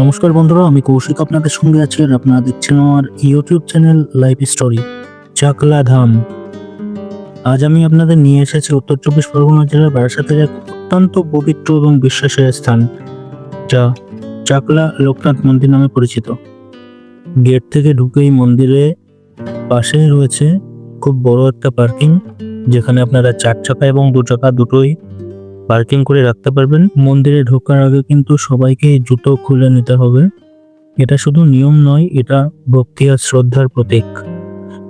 নমস্কার বন্ধুরা, আমি কৌশিক আপনাদের সঙ্গে আছি আর আপনারা দেখছেন আমার YouTube channel life story Chakla Dham. আজ আমি আপনাদের নিয়ে এসেছি উত্তর চব্বিশ পরগনা জেলার বারাসাতের এক অত্যন্ত পবিত্র এবং বিশ্বাসের স্থান, যা চাকলা লোকনাথ মন্দির নামে পরিচিত। গেট থেকে ঢুকেই মন্দিরে পাশে রয়েছে খুব বড় একটা পার্কিং, যেখানে আপনারা চার চাকা এবং দু চাকা দুটোই পার্কিং করে রাখতে পারবেন। মন্দিরে ঢোকার আগে কিন্তু সবাইকে জুতো খুলে নিতে হবে। এটা শুধু নিয়ম নয়, এটা ভক্তি আর শ্রদ্ধার প্রতীক।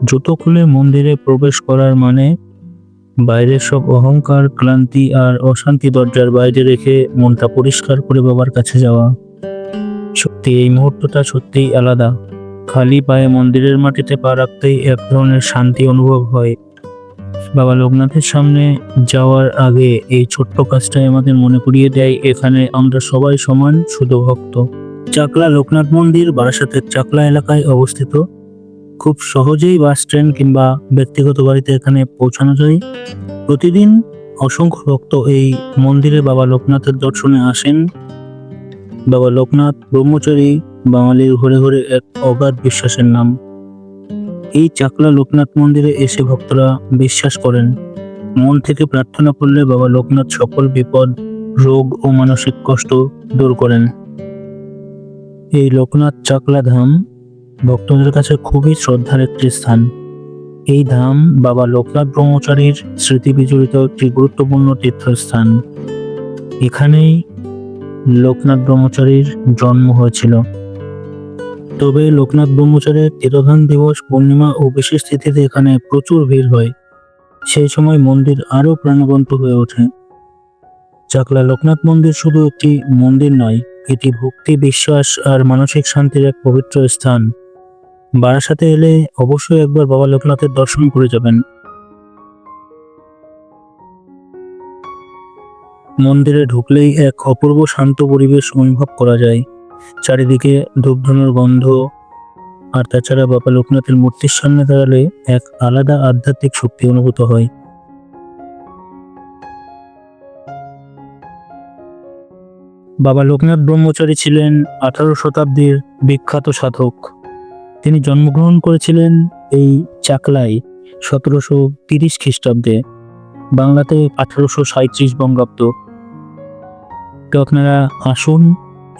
জুতো খুলে মন্দিরে প্রবেশ করার মানে বাইরের সব অহংকার, ক্লান্তি আর অশান্তি দরজার বাইরে রেখে মনটা পরিষ্কার করে বাবার কাছে যাওয়া। সত্যি, এই মুহূর্তটা সত্যিই আলাদা। খালি পায়ে মন্দিরের মাটিতে পা রাখতেই এক ধরনের শান্তি অনুভব হয়। বাবা লোকনাথের সামনে যাওয়ার আগে এই ছোট্ট কাজটাই আমাদের মনে করিয়ে দেয়। এখানে আমরা সবাই সমান, শুধু ভক্ত। চাকলা লোকনাথ মন্দির বারাসাতের চাকলা এলাকায় অবস্থিত। খুব সহজেই বাস, ট্রেন কিংবা ব্যক্তিগত গাড়িতে এখানে পৌঁছানো যায়। প্রতিদিন অসংখ্য ভক্ত এই মন্দিরে বাবা লোকনাথের দর্শনে আসেন। বাবা লোকনাথ ব্রহ্মচারী, বাঙালির ঘরে ঘরে এক অগাধ বিশ্বাসের নাম। এই চাকলা লোকনাথ মন্দিরে এসে ভক্তরা বিশ্বাস করেন। মন থেকে প্রার্থনা করলে বাবা লোকনাথ সকল বিপদ, রোগ ও মানসিক কষ্ট দূর করেন। এই লোকনাথ চাকলা ধাম ভক্তদের কাছে খুবই শ্রদ্ধার একটি স্থান। এই ধাম বাবা লোকনাথ ব্রহ্মচারীর স্মৃতি বিজড়িত একটি গুরুত্বপূর্ণ তীর্থস্থান। এখানেই লোকনাথ ব্রহ্মচারীর জন্ম হয়েছিল। তবে লোকনাথ ব্রহ্মচারীর তিরোধান দিবস, পূর্ণিমা ও বিশেষ তিথিতে এখানে প্রচুর ভিড় হয়। সেই সময় মন্দির আরও প্রাণবন্ত হয়ে ওঠে। চাকলা লোকনাথ মন্দির শুধু একটি মন্দির নয়, এটি ভক্তি, বিশ্বাস আর মানসিক শান্তির এক পবিত্র স্থান। বারাসাতে এলে অবশ্যই একবার বাবা লোকনাথের দর্শন করে যাবেন। মন্দিরে ঢুকলেই এক অপূর্ব শান্ত পরিবেশ অনুভব করা যায়। চারিদিকে ধূপধুনোর গন্ধ, আর তাছাড়া বাবা লোকনাথের মূর্তির সামনে দাঁড়ালে এক আলাদা আধ্যাত্মিক শক্তি অনুভূত হয়। বাবা লোকনাথ ব্রহ্মচারী ছিলেন আঠারো শতাব্দীর বিখ্যাত সাধক। তিনি জন্মগ্রহণ করেছিলেন এই চাকলায় সতেরোশো তিরিশ খ্রিস্টাব্দে, বাংলাতে আঠারোশো সাঁত্রিশ বঙ্গাব্দ। তো আপনারা আসুন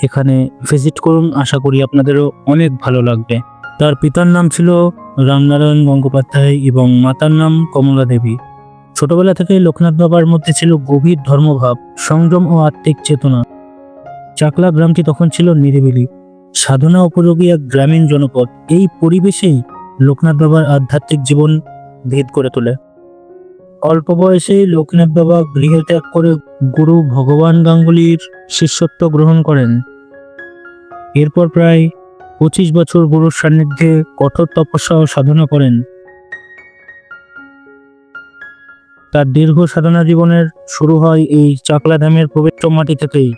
এখানে ভিজিট করুন, আশা করি আপনাদেরও অনেক ভালো লাগবে। তার পিতার নাম ছিল রামনারায়ণ গঙ্গোপাধ্যায় এবং মাতার নাম কমলা দেবী। ছোটবেলা থেকে লোকনাথ বাবার মধ্যে ছিল গভীর ধর্মভাব, সংযম ও আত্মিক চেতনা। চাকলা গ্রামটি তখন ছিল নিরিবিলি। সাধনা উপযোগী এক গ্রামীণ জনপদ। এই পরিবেশেই লোকনাথ বাবার আধ্যাত্মিক জীবন ভেদ করে তোলে। অল্প বয়সেই লোকনাথ বাবা গৃহ ত্যাগ করে গুরু ভগবান গাঙ্গুলির শিষ্যত্ব গ্রহণ করেন। এরপর প্রায় পঁচিশ বছর গুরুর সান্নিধ্যে কঠোর তপস্যা ও সাধনা করেন। তার দীর্ঘ সাধনা জীবনের শুরু হয় এই চাকলা ধামের পবিত্র মাটি থেকেই।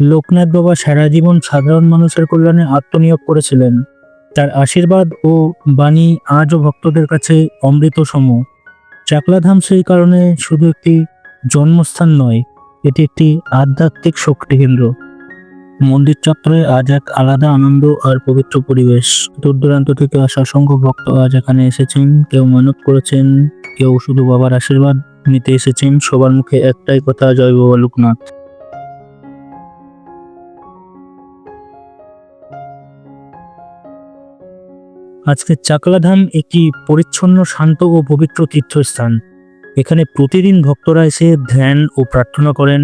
লোকনাথ বাবা সারা জীবন সাধারণ মানুষের কল্যাণে আত্মনিয়োগ করেছিলেন। তার আশীর্বাদ ও বাণী আজও ভক্তদের কাছে অমৃত সম চাকলাধাম সেই কারণে শুধু একটি জন্মস্থান নয়, এটি একটি আধ্যাত্মিক শক্তি কেন্দ্র। মন্দির চত্বরে আজ এক আলাদা আনন্দ আর পবিত্র পরিবেশ। দূর দূরান্ত থেকে আসা অসংখ্য ভক্ত আজ এখানে এসেছেন। কেউ মানত করেছেন, কেউ শুধু বাবার আশীর্বাদ নিতে এসেছেন। সবার মুখে একটাই কথা, জয় বাবা লোকনাথ। আজকের চাকলাধাম একটি পরিচ্ছন্ন, শান্ত ও পবিত্র তীর্থস্থান। এখানে প্রতিদিন ভক্তরা এসে ধ্যান ও প্রার্থনা করেন,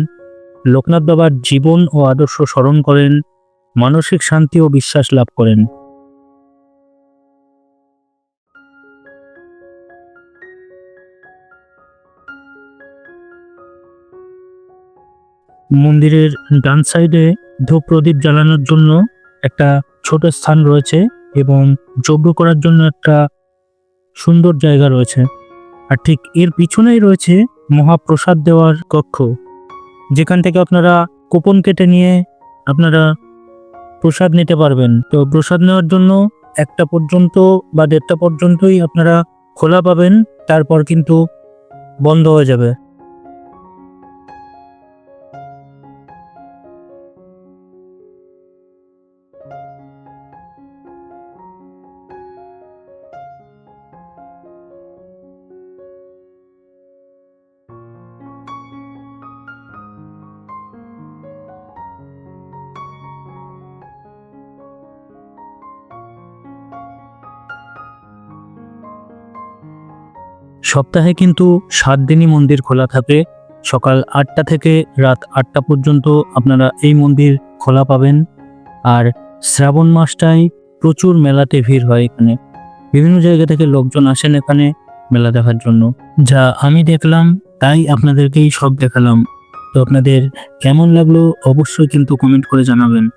লোকনাথ বাবার জীবন ও আদর্শ স্মরণ করেন, মানসিক শান্তি ও বিশ্বাস লাভ করেন। মন্দিরের ডান সাইডে ধূপ প্রদীপ জ্বালানোর জন্য একটা ছোট স্থান রয়েছে। এবং যজ্ঞ করার জন্য একটা সুন্দর জায়গা রয়েছে। আর ঠিক এর পিছনেই রয়েছে মহাপ্রসাদ দেওয়ার কক্ষ। যেখান থেকে আপনারা কুপন কেটে নিয়ে আপনারা প্রসাদ নিতে পারবেন। তো প্রসাদ নেওয়ার জন্য একটা পর্যন্ত বা দেড়টা পর্যন্তই আপনারা খোলা পাবেন, তারপর কিন্তু বন্ধ হয়ে যাবে। সপ্তাহে কিন্তু সাত দিনই মন্দির খোলা থাকে। সকাল আটটা থেকে রাত আটটা পর্যন্ত আপনারা এই মন্দির খোলা পাবেন। আর শ্রাবণ মাসটায় প্রচুর মেলাতে ভিড় হয় এখানে। বিভিন্ন জায়গা থেকে লোকজন আসেন এখানে মেলা দেখার জন্য। যা আমি দেখলাম, তাই আপনাদেরকেই সব দেখালাম। তো আপনাদের কেমন লাগল অবশ্যই কিন্তু কমেন্ট করে জানাবেন।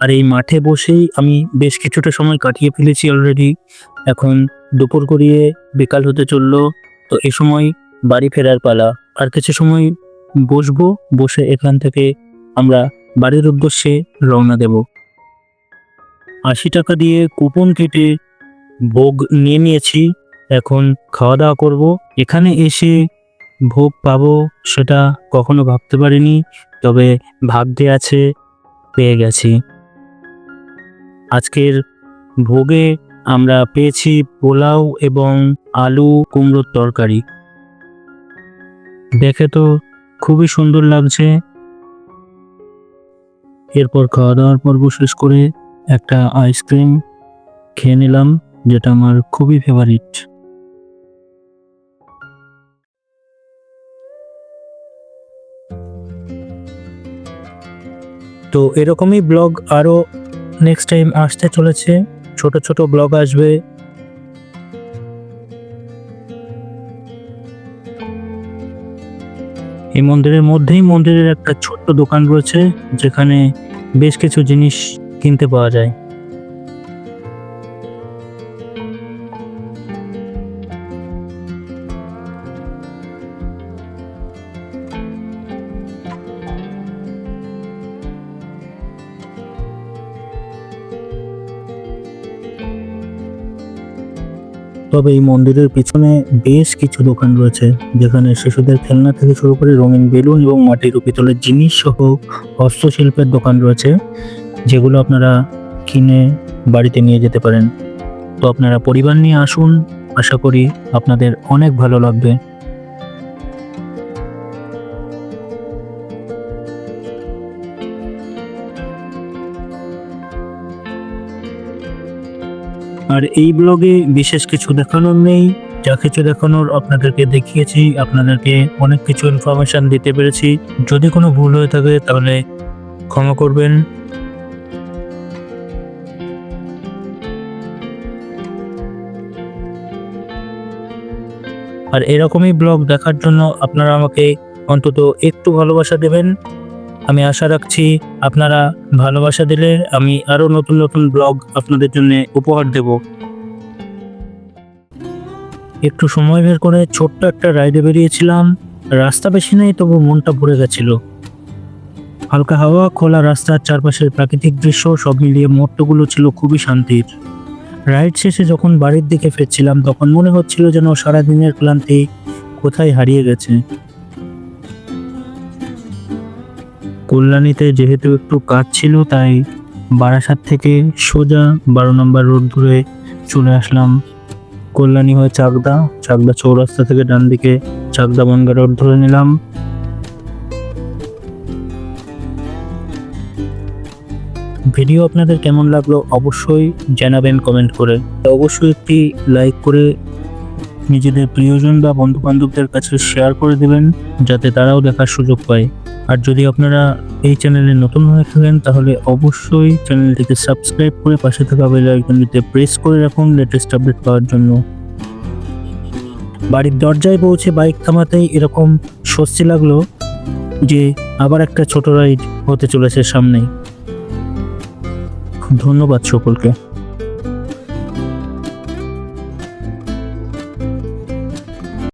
আর এই মাঠে বসেই আমি বেশ কিছুটা সময় কাটিয়ে ফেলেছি অলরেডি। এখন দুপুর গড়িয়ে বিকাল হতে চলল। তো এ সময় বাড়ি ফেরার পালা। আর কিছু সময় বসবো, বসে এখান থেকে আমরা বাড়ির উদ্দেশ্যে রওনা দেব। আশি টাকা দিয়ে কুপন কেটে ভোগ নিয়ে নিয়েছি। এখন খাওয়া দাওয়া করব। এখানে এসে ভোগ পাবো সেটা কখনো ভাবতে পারিনি, তবে ভাবতে আছে, পেয়ে গেছি। আজকের ভোগে আমরা পেয়েছি পোলাও এবং আলু কুমড়োর তরকারি। দেখে তো খুবই সুন্দর লাগছে। এরপর খাওয়া দাওয়ার পর্ব শেষ করে একটা আইসক্রিম খেয়ে নিলাম, যেটা আমার খুবই ফেভারিট তো এরকমই ব্লগ আরও নেক্সট টাইম আসতে চলেছে। ছোট ছোট ব্লগ আসবে। এই মন্দিরের মধ্যেই মন্দিরের একটা ছোট্ট দোকান রয়েছে, যেখানে বেশ কিছু জিনিস কিনতে পাওয়া যায়। তবে এই মন্দিরের পিছনে বেশ কিছু দোকান রয়েছে, যেখানে শিশুদের খেলনা থেকে শুরু করে রঙিন বেলুন এবং মাটির পিতলের জিনিস সহ হস্তশিল্পের দোকান রয়েছে, যেগুলো আপনারা কিনে বাড়িতে নিয়ে যেতে পারেন। তো আপনারা পরিবার নিয়ে আসুন, আশা করি আপনাদের অনেক ভালো লাগবে। আর এই ব্লগে বিশেষ কিছু দেখানোর নেই, যা কিছু দেখানোর আপনাদেরকে দেখিয়েছি, আপনাদেরকে অনেক কিছু ইনফরমেশন দিতে পেরেছি। যদি কোনো ভুল হয়ে থাকে তাহলে ক্ষমা করবেন। আর এরকমই ব্লগ দেখার জন্য আপনারা আমাকে অন্তত একটু ভালোবাসা দেবেন। আমি আশা রাখছি আপনারা ভালোবাসা দিলে আমি আরও নতুন নতুন ব্লগ আপনাদের জন্য উপহার দেব। একটু সময় বের করে ছোট্ট একটা রাইডে বেরিয়েছিলাম। রাস্তা বেশি নেই, তবু মনটা ভরে গেছিল। হালকা হাওয়া, খোলা রাস্তার চারপাশের প্রাকৃতিক দৃশ্য, সব মিলিয়ে মুহূর্তগুলো ছিল খুবই শান্তির। রাইড শেষে যখন বাড়ির দিকে ফিরছিলাম, তখন মনে হচ্ছিল যেন সারাদিনের ক্লান্তি কোথায় হারিয়ে গেছে। কল্যাণীতে যেহেতু একটু কাজ ছিল, তাই বারাসাত থেকে সোজা বারো নম্বর রোড ধরে চলে আসলাম। কল্যাণী হয়ে চাকদা চাকদা চৌরাস্তা থেকে ডান দিকে চাকদা বনগা রোড ধরে নিলাম। ভিডিও আপনাদের কেমন লাগল অবশ্যই জানাবেন কমেন্ট করে। অবশ্যই একটি লাইক করে নিজেদের প্রিয়জন বা বন্ধু বান্ধবদের কাছে শেয়ার করে দেবেন, যাতে তারাও দেখার সুযোগ পায়। আর যদি আপনারা এই চ্যানেলে নতুন হয়ে থাকেন, তাহলে অবশ্যই চ্যানেলটিকে সাবস্ক্রাইব করে পাশে থাকা বেল আইকনটিতে প্রেস করে রাখুন লেটেস্ট আপডেট পাওয়ার জন্য। বাড়ির দরজায় পৌঁছে বাইক থামাতেই এরকম স্বস্তি লাগল যে আবার একটা ছোট রাইড হতে চলেছে সামনেই। ধন্যবাদ সকলকে।